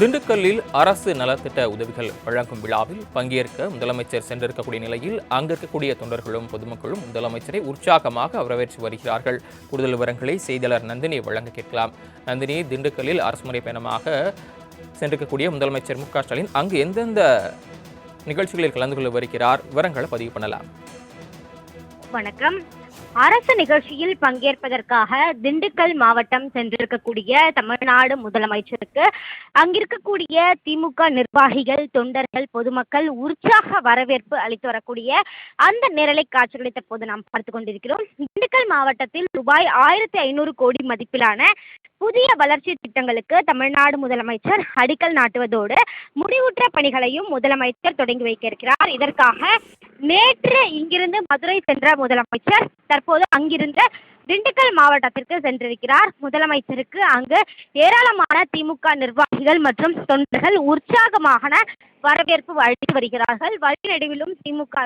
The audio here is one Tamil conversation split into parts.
திண்டுக்கல்லில் அரசு நலத்திட்ட உதவிகள் வழங்கும் விழாவில் பங்கேற்க முதலமைச்சர் சென்றிருக்கக்கூடிய நிலையில் அங்கு இருக்கக்கூடிய தொண்டர்களும் பொதுமக்களும் முதலமைச்சரை உற்சாகமாக வரவேற்று வருகிறார்கள். கூடுதல் விவரங்களை செய்தியாளர் நந்தினி வழங்க கேட்கலாம். நந்தினி திண்டுக்கல்லில் அரசு முறை பயணமாக சென்றிருக்கக்கூடிய முதலமைச்சர் மு ஸ்டாலின் அங்கு எந்தெந்த நிகழ்ச்சிகளில் கலந்து கொள்ள வருகிறார்? விவரங்களை பதிவு பண்ணலாம். வணக்கம். அரசு நிகழ்ச்சியில் பங்கேற்பதற்காக திண்டுக்கல் மாவட்டம் சென்றிருக்கக்கூடிய தமிழ்நாடு முதலமைச்சருக்கு அங்கிருக்கக்கூடிய திமுக நிர்வாகிகள் தொண்டர்கள் பொதுமக்கள் உற்சாக வரவேற்பு அளித்து வரக்கூடிய அந்த நிரலை காட்சிகளை தற்போது நாம் பார்த்து கொண்டிருக்கிறோம். திண்டுக்கல் மாவட்டத்தில் ரூபாய் ஆயிரத்தி ஐநூறு கோடி மதிப்பிலான புதிய வளர்ச்சி திட்டங்களுக்கு தமிழ்நாடு முதலமைச்சர் அடிக்கல் நாட்டுவதோடு முடிவுற்ற பணிகளையும் முதலமைச்சர் தொடங்கி வைக்க இருக்கிறார் இதற்காக நேற்று இங்கிருந்து மதுரை சென்ற முதலமைச்சர் தற்போது அங்கிருந்த திண்டுக்கல் மாவட்டத்திற்கு சென்றிருக்கிறார். முதலமைச்சருக்கு அங்கு ஏராளமான திமுக நிர்வாகிகள் மற்றும் தொண்டர்கள் உற்சாகமாக வரவேற்பு அளித்து வருகிறார்கள். வழிநடுவிலும் திமுக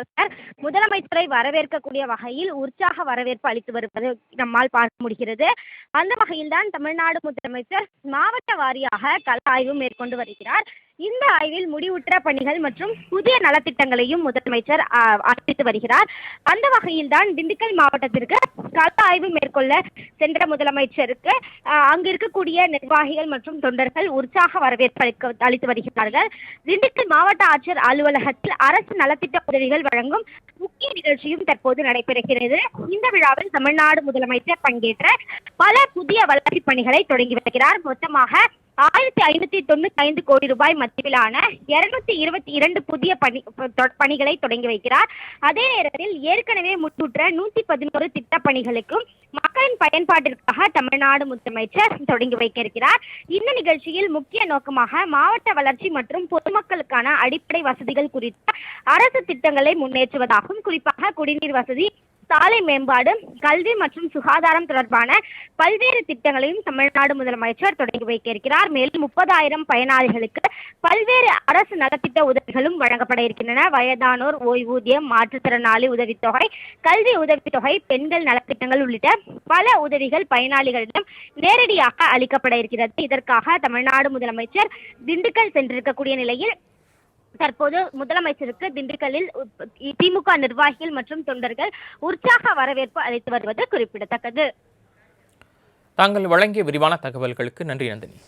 முதலமைச்சரை வரவேற்கக்கூடிய வகையில் உற்சாக வரவேற்பு அளித்து வருவது நம்மால் பார்க்க முடிகிறது. அந்த வகையில்தான் தமிழ்நாடு முதலமைச்சர் மாவட்ட வாரியாக கள ஆய்வு மேற்கொண்டு வருகிறார். இந்த ஆய்வில் முடிவுற்ற பணிகள் மற்றும் புதிய நலத்திட்டங்களையும் முதலமைச்சர் அறிவித்து வருகிறார். அந்த வகையில்தான் திண்டுக்கல் மாவட்டத்திற்கு கள ஆய்வு மேற்கொள்ள சென்ற முதலமைச்சருக்கு ஆ, அங்கு இருக்கக்கூடிய நிர்வாகிகள் மற்றும் தொண்டர்கள் உற்சாக வரவேற்பு அளித்து வருகிறார்கள். திண்டுக்கல் மாவட்ட ஆட்சியர் அலுவலகத்தில் அரசு நலத்திட்ட உதவிகள் வழங்கும் முக்கிய நிகழ்ச்சியும் தற்போது நடைபெறுகிறது. இந்த விழாவில் தமிழ்நாடு முதலமைச்சர் பங்கேற்ற பல புதிய வளர்ச்சி பணிகளை தொடங்கி வைக்கிறார் மொத்தமாக ஆயிரத்தி ஐநூத்தி தொண்ணூத்தி ஐந்து கோடி ரூபாய் மதிப்பிலான இருநூத்தி இருபத்தி இரண்டு புதிய பணி பணிகளை தொடங்கி வைக்கிறார். அதே நேரத்தில் ஏற்கனவே முற்றுற்ற நூத்தி பதினோரு திட்ட பணிகளுக்கும் மக்களின் பயன்பாட்டிற்காக தமிழ்நாடு முதலமைச்சர் தொடங்கி வைக்க இருக்கிறார் இந்த நிகழ்ச்சியில் முக்கிய நோக்கமாக மாவட்ட வளர்ச்சி மற்றும் பொதுமக்களுக்கான அடிப்படை வசதிகள் குறித்த அரசு திட்டங்களை முன்னேற்றுவதாகவும் குறிப்பாக குடிநீர் வசதி சாலை மேம்பாடு கல்வி மற்றும் சுகாதாரம் தொடர்பான பல்வேறு திட்டங்களையும் தமிழ்நாடு முதலமைச்சர் தொடங்கி வைக்க இருக்கிறார் மேலும் முப்பதாயிரம் பயனாளிகளுக்கு பல்வேறு அரசு நலத்திட்ட உதவிகளும் வழங்கப்பட இருக்கின்றன. வயதானோர் ஓய்வூதியம் மாற்றுத்திறனாளி உதவித்தொகை கல்வி உதவித்தொகை பெண்கள் நலத்திட்டங்கள் உள்ளிட்ட பல உதவிகள் பயனாளிகளிடம் நேரடியாக அளிக்கப்பட இருக்கிறது இதற்காக தமிழ்நாடு முதலமைச்சர் திண்டுக்கல் சென்றிருக்கக்கூடிய நிலையில் தற்போது முதலமைச்சருக்கு திண்டுக்கல்லில் திமுக நிர்வாகிகள் மற்றும் தொண்டர்கள் உற்சாக வரவேற்பு அளித்து வருவது குறிப்பிடத்தக்கது. தாங்கள் வழங்கிய விரிவான தகவல்களுக்கு நன்றி நந்தினி.